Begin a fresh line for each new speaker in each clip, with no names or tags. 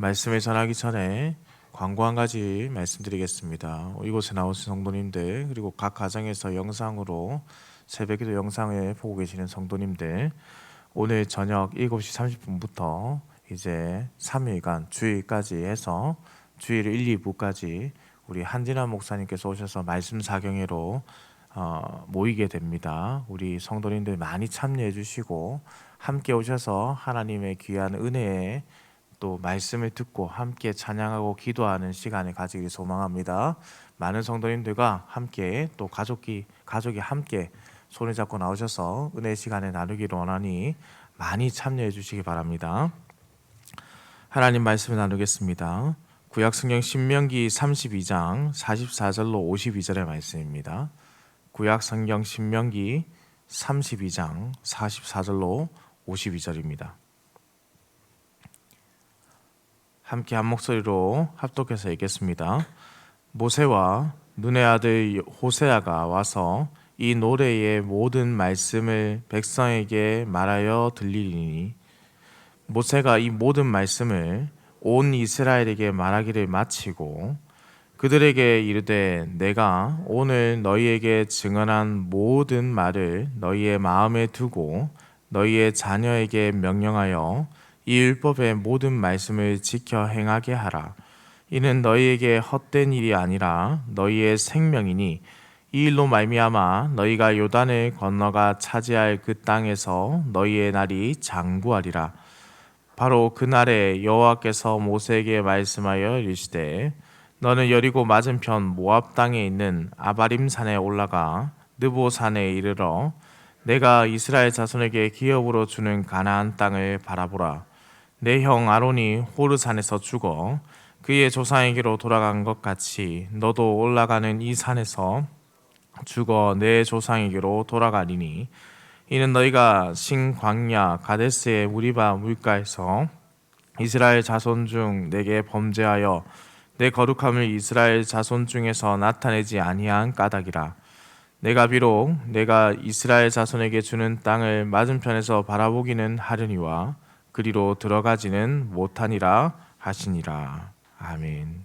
말씀을 전하기 전에 광고 한 가지 말씀드리겠습니다. 이곳에 나오신 성도님들 그리고 각 가정에서 영상으로 새벽에도 영상을 보고 계시는 성도님들 오늘 저녁 7시 30분부터 이제 3일간 주일까지 해서 주일 1, 2부까지 우리 한진아 목사님께서 오셔서 말씀 사경회로 어, 모이게 됩니다. 우리 성도님들 많이 참여해 주시고 함께 오셔서 하나님의 귀한 은혜에 또 말씀을 듣고 함께 찬양하고 기도하는 시간을 가지길 소망합니다. 많은 성도님들과 함께 또 가족이 가족이 함께 손을 잡고 나오셔서 은혜 시간에 나누기를 원하니 많이 참여해 주시기 바랍니다. 하나님 말씀을 나누겠습니다. 구약 성경 신명기 32장 44절로 52절의 말씀입니다. 구약 성경 신명기 32장 44절로 52절입니다. 함께 한 목소리로 합독해서 읽겠습니다. 모세와 눈의 아들 호세아가 와서 이 노래의 모든 말씀을 백성에게 말하여 들리리니 모세가 이 모든 말씀을 온 이스라엘에게 말하기를 마치고 그들에게 이르되 내가 오늘 너희에게 증언한 모든 말을 너희의 마음에 두고 너희의 자녀에게 명령하여 이 율법의 모든 말씀을 지켜 행하게 하라. 이는 너희에게 헛된 일이 아니라 너희의 생명이니 이 일로 말미암아 너희가 요단을 건너가 차지할 그 땅에서 너희의 날이 장구하리라. 바로 그 날에 여호와께서 모세에게 말씀하여 이르시되 너는 여리고 맞은편 모압 땅에 있는 아바림 산에 올라가 느보 산에 이르러 내가 이스라엘 자손에게 기업으로 주는 가나안 땅을 바라보라. 내 형 아론이 호르 산에서 죽어 그의 조상에게로 돌아간 것 같이 너도 올라가는 이 산에서 죽어 내 조상에게로 돌아가리니 이는 너희가 신광야 가데스의 무리바 물가에서 이스라엘 자손 중 내게 범죄하여 내 거룩함을 이스라엘 자손 중에서 나타내지 아니한 까닭이라. 내가 비록 내가 이스라엘 자손에게 주는 땅을 맞은편에서 바라보기는 하려니와 그리로 들어가지는 못하니라 하시니라 아멘.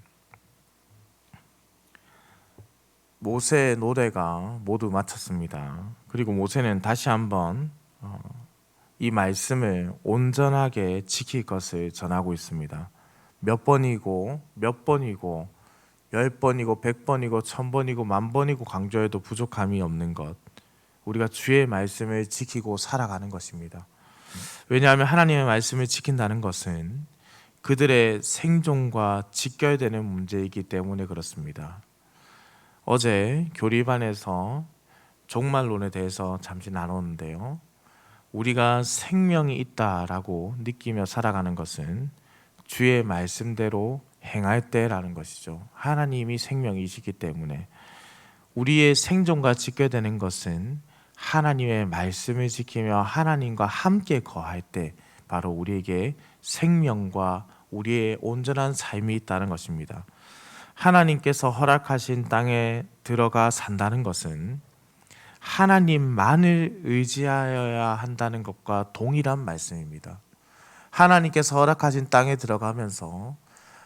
모세의 노래가 모두 마쳤습니다. 그리고 모세는 다시 한번 어, 이 말씀을 온전하게 지킬 것을 전하고 있습니다. 몇 번이고 몇 번이고 열 번이고 백 번이고 천 번이고 만 번이고 강조해도 부족함이 없는 것. 우리가 주의 말씀을 지키고 살아가는 것입니다. 왜냐하면 하나님의 말씀을 지킨다는 것은 그들의 생존과 직결되는 문제이기 때문에 그렇습니다. 어제 교리반에서 종말론에 대해서 잠시 나눴는데요. 우리가 생명이 있다라고 느끼며 살아가는 것은 주의 말씀대로 행할 때라는 것이죠. 하나님이 생명이시기 때문에 우리의 생존과 직결되는 것은 하나님의 말씀을 지키며 하나님과 함께 거할 때 바로 우리에게 생명과 우리의 온전한 삶이 있다는 것입니다. 하나님께서 허락하신 땅에 들어가 산다는 것은 하나님만을 의지하여야 한다는 것과 동일한 말씀입니다. 하나님께서 허락하신 땅에 들어가면서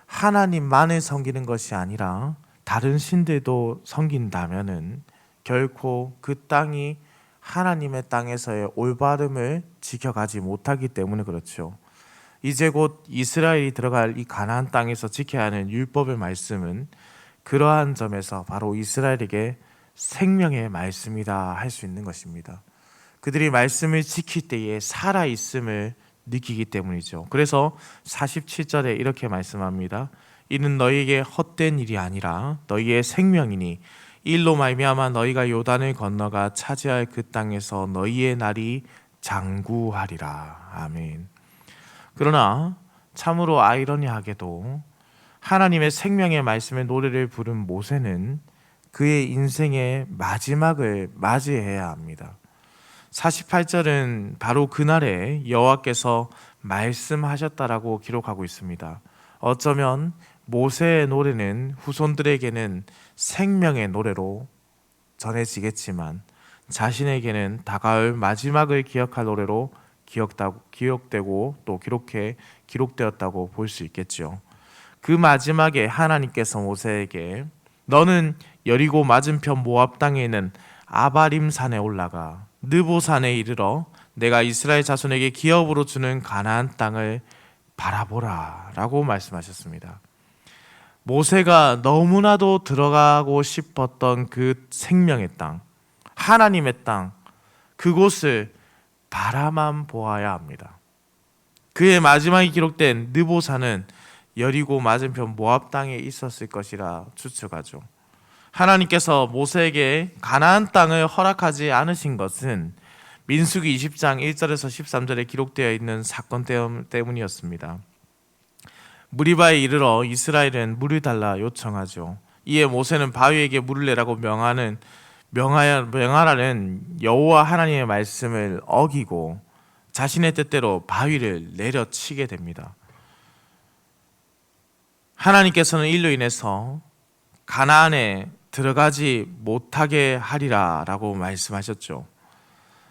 하나님만을 섬기는 것이 아니라 다른 신들도 섬긴다면은 결코 그 땅이 하나님의 땅에서의 올바름을 지켜가지 못하기 때문에 그렇죠. 이제 곧 이스라엘이 들어갈 이 가나안 땅에서 지켜야 하는 율법의 말씀은 그러한 점에서 바로 이스라엘에게 생명의 말씀이다 할 수 있는 것입니다. 그들이 말씀을 지킬 때에 살아 있음을 느끼기 때문이죠. 그래서 47절에 이렇게 말씀합니다. 이는 너희에게 헛된 일이 아니라 너희의 생명이니 일로 말미암아 너희가 요단을 건너가 차지할 그 땅에서 너희의 날이 장구하리라. 아멘. 그러나 참으로 아이러니하게도 하나님의 생명의 말씀의 노래를 부른 모세는 그의 인생의 마지막을 맞이해야 합니다. 48절은 바로 그날에 여호와께서 말씀하셨다라고 기록하고 있습니다. 어쩌면 모세의 노래는 후손들에게는 생명의 노래로 전해지겠지만 자신에게는 다가올 마지막을 기억할 노래로 기억되고 또 기록해 기록되었다고 볼 수 있겠죠. 그 마지막에 하나님께서 모세에게 너는 여리고 맞은편 모압 땅에 있는 아바림 산에 올라가 느보 산에 이르러 내가 이스라엘 자손에게 기업으로 주는 가나안 땅을 바라보라라고 말씀하셨습니다. 모세가 너무나도 들어가고 싶었던 그 생명의 땅, 하나님의 땅, 그곳을 바라만 보아야 합니다. 그의 마지막에 기록된 느보산은 여리고 맞은편 모압 땅에 있었을 것이라 추측하죠. 하나님께서 모세에게 가나안 땅을 허락하지 않으신 것은 민수기 20장 1절에서 13절에 기록되어 있는 사건 때문이었습니다. 무리바에 이르러 이스라엘은 물을 달라 요청하죠. 이에 모세는 바위에게 물을 내라고 명하는 명하여 명하라는 여호와 하나님의 말씀을 어기고 자신의 뜻대로 바위를 내려치게 됩니다. 하나님께서는 일로 인해서 가나안에 들어가지 못하게 하리라라고 말씀하셨죠.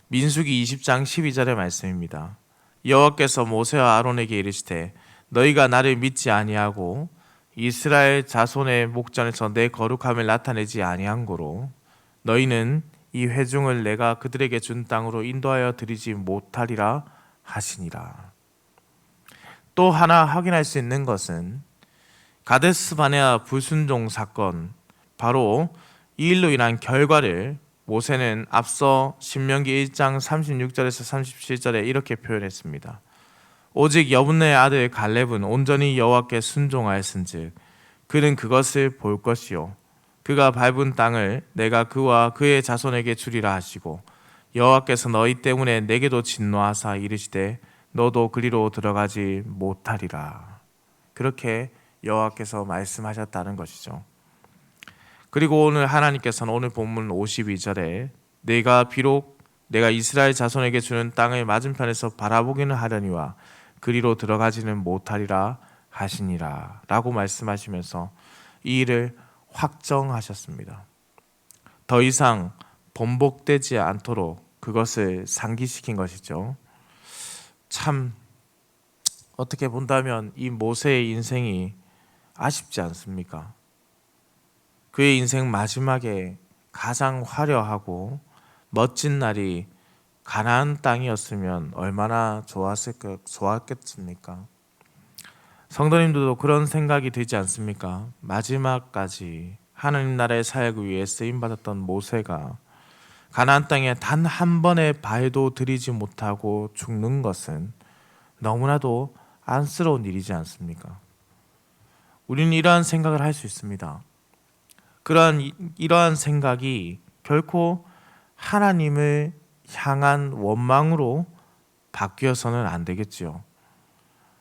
민수기 20장 12절의 말씀입니다. 여호와께서 모세와 아론에게 이르시되 너희가 나를 믿지 아니하고 이스라엘 자손의 목전에서 내 거룩함을 나타내지 아니한 고로 너희는 이 회중을 내가 그들에게 준 땅으로 인도하여 드리지 못하리라 하시니라. 또 하나 확인할 수 있는 것은 가데스 바네아 불순종 사건 바로 이 일로 인한 결과를 모세는 앞서 신명기 1장 36절에서 37절에 이렇게 표현했습니다. 오직 여분의 아들 갈렙은 온전히 여호와께 순종하였은즉 그는 그것을 볼 것이요 그가 밟은 땅을 내가 그와 그의 자손에게 주리라 하시고 여호와께서 너희 때문에 내게도 진노하사 이르시되 너도 그리로 들어가지 못하리라 그렇게 여호와께서 말씀하셨다는 것이죠. 그리고 오늘 하나님께서는 오늘 본문 52절에 내가 비록 내가 이스라엘 자손에게 주는 땅을 맞은편에서 바라보기는 하려니와 그리로 들어가지는 못하리라 하시니라 라고 말씀하시면서 이 일을 확정하셨습니다. 더 이상 번복되지 않도록 그것을 상기시킨 것이죠. 참 어떻게 본다면 이 모세의 인생이 아쉽지 않습니까? 그의 인생 마지막에 가장 화려하고 멋진 날이 가나안 땅이었으면 얼마나 좋았겠습니까? 성도님들도 그런 생각이 들지 않습니까? 마지막까지 하나님 나라의 사역을 위해 쓰임 받았던 모세가 가나안 땅에 단 한 번의 발도 들이지 못하고 죽는 것은 너무나도 안쓰러운 일이지 않습니까? 우리는 이러한 생각을 할 수 있습니다. 그러한 이러한 생각이 결코 하나님을 향한 원망으로 바뀌어서는 안 되겠지요.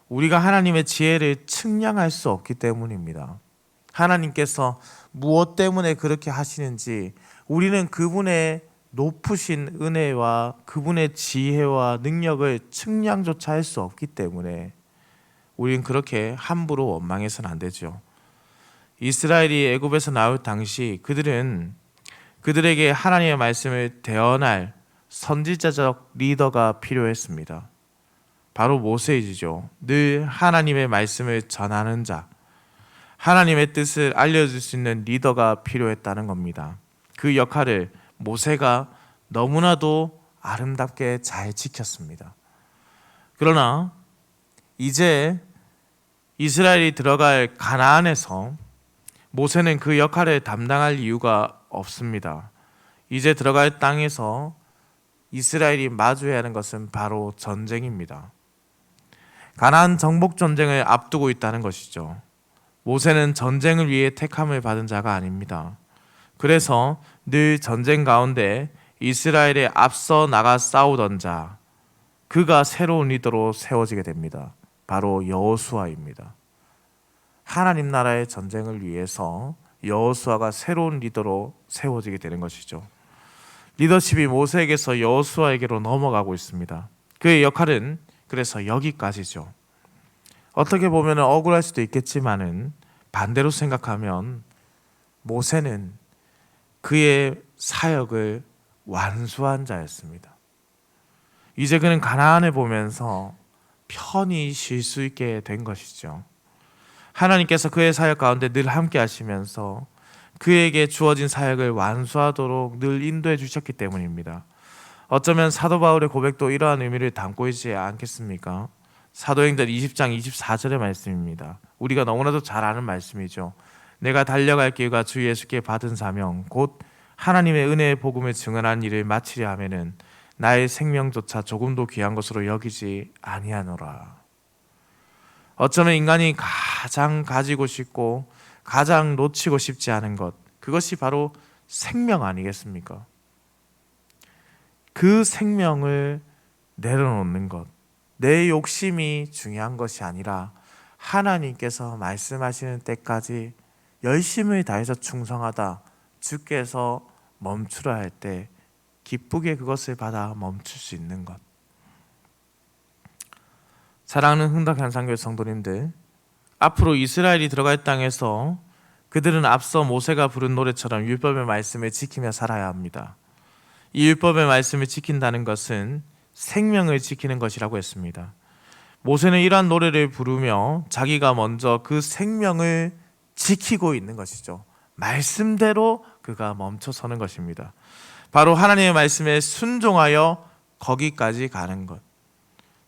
우리가 하나님의 지혜를 측량할 수 없기 때문입니다. 하나님께서 무엇 때문에 그렇게 하시는지 우리는 그분의 높으신 은혜와 그분의 지혜와 능력을 측량조차 할 수 없기 때문에 우리는 그렇게 함부로 원망해서는 안 되죠. 이스라엘이 애굽에서 나올 당시 그들은 그들에게 하나님의 말씀을 대언할 선지자적 리더가 필요했습니다. 바로 모세이죠. 늘 하나님의 말씀을 전하는 자, 하나님의 뜻을 알려줄 수 있는 리더가 필요했다는 겁니다. 그 역할을 모세가 너무나도 아름답게 잘 지켰습니다. 그러나 이제 이스라엘이 들어갈 가나안에서 모세는 그 역할을 담당할 이유가 없습니다. 이제 들어갈 땅에서 이스라엘이 마주해야 하는 것은 바로 전쟁입니다. 가나안 정복 전쟁을 앞두고 있다는 것이죠. 모세는 전쟁을 위해 택함을 받은 자가 아닙니다. 그래서 늘 전쟁 가운데 이스라엘에 앞서 나가 싸우던 자, 그가 새로운 리더로 세워지게 됩니다. 바로 여호수아입니다. 하나님 나라의 전쟁을 위해서 여호수아가 새로운 리더로 세워지게 되는 것이죠. 리더십이 모세에게서 여호수아에게로 넘어가고 있습니다. 그의 역할은 그래서 여기까지죠. 어떻게 보면 억울할 수도 있겠지만은 반대로 생각하면 모세는 그의 사역을 완수한 자였습니다. 이제 그는 가나안을 보면서 편히 쉴 수 있게 된 것이죠. 하나님께서 그의 사역 가운데 늘 함께 하시면서 그에게 주어진 사역을 완수하도록 늘 인도해 주셨기 때문입니다. 어쩌면 사도 바울의 고백도 이러한 의미를 담고 있지 않겠습니까? 사도행전 20장 24절의 말씀입니다. 우리가 너무나도 잘 아는 말씀이죠. 내가 달려갈 길과 주 예수께 받은 사명 곧 하나님의 은혜의 복음을 증언한 일을 마치려 하면은 나의 생명조차 조금도 귀한 것으로 여기지 아니하노라. 어쩌면 인간이 가장 가지고 싶고 가장 놓치고 싶지 않은 것 그것이 바로 생명 아니겠습니까? 그 생명을 내려놓는 것, 내 욕심이 중요한 것이 아니라 하나님께서 말씀하시는 때까지 열심을 다해서 충성하다 주께서 멈추라 할 때 기쁘게 그것을 받아 멈출 수 있는 것. 사랑하는 흥덕 현상교회 성도님들, 앞으로 이스라엘이 들어갈 땅에서 그들은 앞서 모세가 부른 노래처럼 율법의 말씀을 지키며 살아야 합니다. 이 율법의 말씀을 지킨다는 것은 생명을 지키는 것이라고 했습니다. 모세는 이러한 노래를 부르며 자기가 먼저 그 생명을 지키고 있는 것이죠. 말씀대로 그가 멈춰 서는 것입니다. 바로 하나님의 말씀에 순종하여 거기까지 가는 것.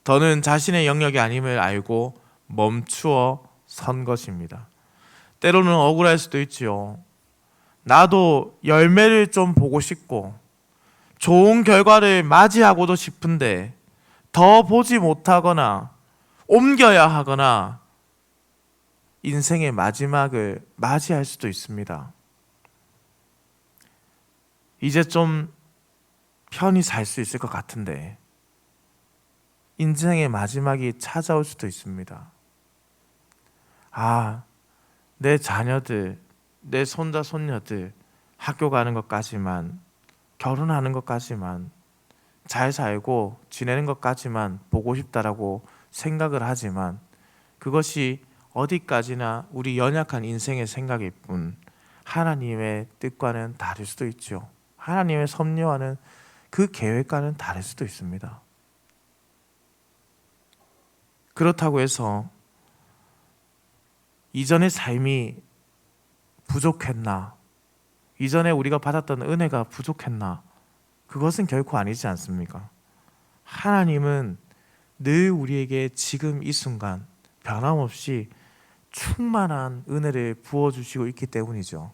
더는 자신의 영역이 아님을 알고 멈추어 선 것입니다. 때로는 억울할 수도 있지요. 나도 열매를 좀 보고 싶고 좋은 결과를 맞이하고도 싶은데 더 보지 못하거나 옮겨야 하거나 인생의 마지막을 맞이할 수도 있습니다. 이제 좀 편히 살 수 있을 것 같은데 인생의 마지막이 찾아올 수도 있습니다. 아, 내 자녀들, 내 손자, 손녀들 학교 가는 것까지만, 결혼하는 것까지만, 잘 살고 지내는 것까지만 보고 싶다라고 생각을 하지만 그것이 어디까지나 우리 연약한 인생의 생각일 뿐 하나님의 뜻과는 다를 수도 있죠. 하나님의 섭리와는 그 계획과는 다를 수도 있습니다. 그렇다고 해서 이전의 삶이 부족했나? 이전에 우리가 받았던 은혜가 부족했나? 그것은 결코 아니지 않습니까? 하나님은 늘 우리에게 지금 이 순간 변함없이 충만한 은혜를 부어주시고 있기 때문이죠.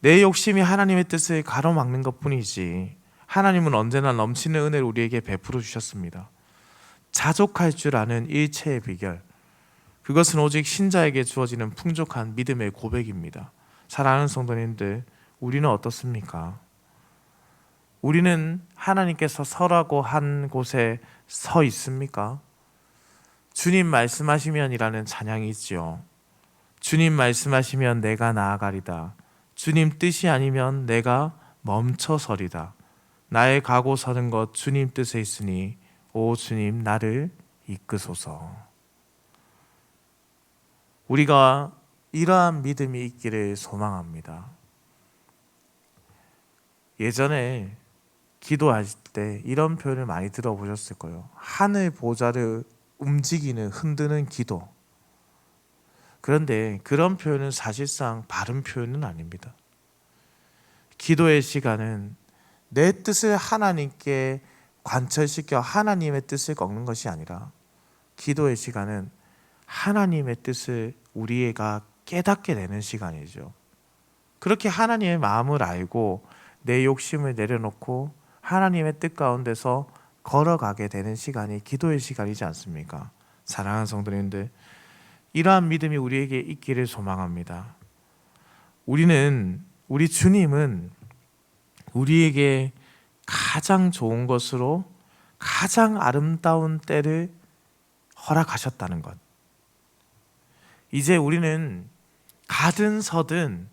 내 욕심이 하나님의 뜻을 가로막는 것 뿐이지, 하나님은 언제나 넘치는 은혜를 우리에게 베풀어 주셨습니다. 자족할 줄 아는 일체의 비결, 그것은 오직 신자에게 주어지는 풍족한 믿음의 고백입니다. 사랑하는 성도님들, 우리는 어떻습니까? 우리는 하나님께서 서라고 한 곳에 서 있습니까? 주님 말씀하시면이라는 찬양이 있지요. 주님 말씀하시면 내가 나아가리다. 주님 뜻이 아니면 내가 멈춰서리다. 나의 가고 서는 것 주님 뜻에 있으니 오 주님 나를 이끄소서. 우리가 이러한 믿음이 있기를 소망합니다. 예전에 기도할 때 이런 표현을 많이 들어보셨을 거예요. 하늘 보좌를 움직이는 흔드는 기도. 그런데 그런 표현은 사실상 바른 표현은 아닙니다. 기도의 시간은 내 뜻을 하나님께 관철시켜 하나님의 뜻을 꺾는 것이 아니라 기도의 시간은 하나님의 뜻을 우리가 깨닫게 되는 시간이죠. 그렇게 하나님의 마음을 알고 내 욕심을 내려놓고 하나님의 뜻 가운데서 걸어가게 되는 시간이 기도의 시간이지 않습니까? 사랑하는 성도님들, 이러한 믿음이 우리에게 있기를 소망합니다. 우리는 우리 주님은 우리에게 가장 좋은 것으로 가장 아름다운 때를 허락하셨다는 것. 이제 우리는 가든 서든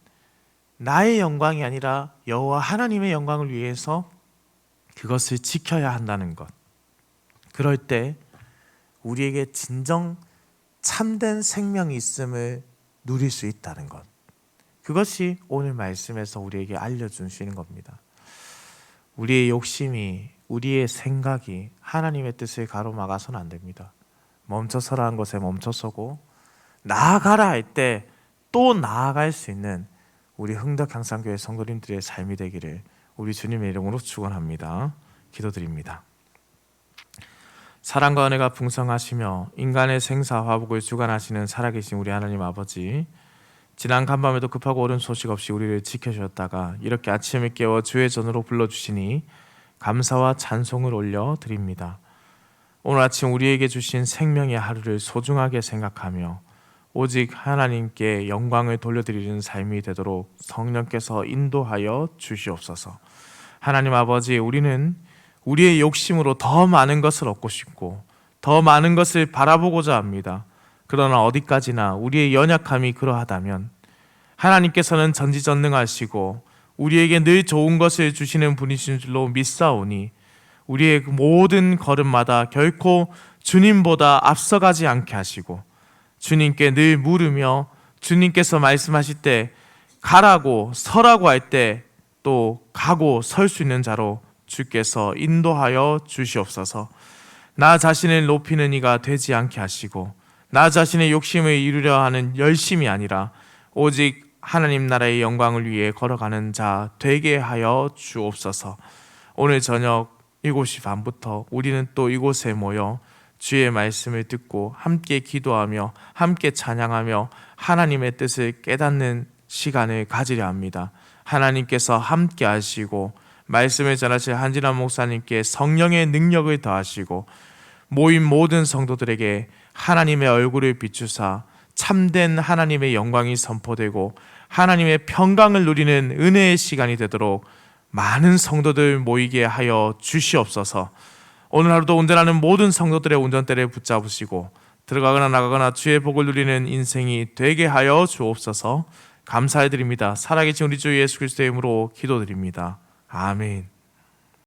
나의 영광이 아니라 여호와 하나님의 영광을 위해서 그것을 지켜야 한다는 것. 그럴 때 우리에게 진정 참된 생명이 있음을 누릴 수 있다는 것. 그것이 오늘 말씀에서 우리에게 알려주시는 겁니다. 우리의 욕심이 우리의 생각이 하나님의 뜻을 가로막아서는 안 됩니다. 멈춰서라 한 것에 멈춰서고 나아가라 할 때 또 나아갈 수 있는 우리 흥덕 향상교회 성도님들의 삶이 되기를 우리 주님의 이름으로 축원합니다. 기도드립니다. 사랑과 은혜가 풍성하시며 인간의 생사 화복을 주관하시는 살아계신 우리 하나님 아버지 지난 간밤에도 급하고 옳은 소식 없이 우리를 지켜주셨다가 이렇게 아침에 깨워 주의 전으로 불러주시니 감사와 찬송을 올려 드립니다. 오늘 아침 우리에게 주신 생명의 하루를 소중하게 생각하며 오직 하나님께 영광을 돌려드리는 삶이 되도록 성령께서 인도하여 주시옵소서. 하나님 아버지, 우리는 우리의 욕심으로 더 많은 것을 얻고 싶고 더 많은 것을 바라보고자 합니다. 그러나 어디까지나 우리의 연약함이 그러하다면 하나님께서는 전지전능하시고 우리에게 늘 좋은 것을 주시는 분이신 줄로 믿사오니 우리의 그 모든 걸음마다 결코 주님보다 앞서가지 않게 하시고 주님께 늘 물으며 주님께서 말씀하실 때 가라고 서라고 할 때 또 가고 설 수 있는 자로 주께서 인도하여 주시옵소서. 나 자신을 높이는 이가 되지 않게 하시고 나 자신의 욕심을 이루려 하는 열심이 아니라 오직 하나님 나라의 영광을 위해 걸어가는 자 되게 하여 주옵소서. 오늘 저녁 7시 반부터 우리는 또 이곳에 모여 주의 말씀을 듣고 함께 기도하며 함께 찬양하며 하나님의 뜻을 깨닫는 시간을 가지려 합니다. 하나님께서 함께 하시고 말씀을 전하실 한진환 목사님께 성령의 능력을 더하시고 모인 모든 성도들에게 하나님의 얼굴을 비추사 참된 하나님의 영광이 선포되고 하나님의 평강을 누리는 은혜의 시간이 되도록 많은 성도들 모이게 하여 주시옵소서. 오늘 하루도 운전하는 모든 성도들의 운전대를 붙잡으시고 들어가거나 나가거나 주의 복을 누리는 인생이 되게 하여 주옵소서. 감사해 드립니다. 살아계신 우리 주 예수 그리스도의 이름으로 기도드립니다. 아멘.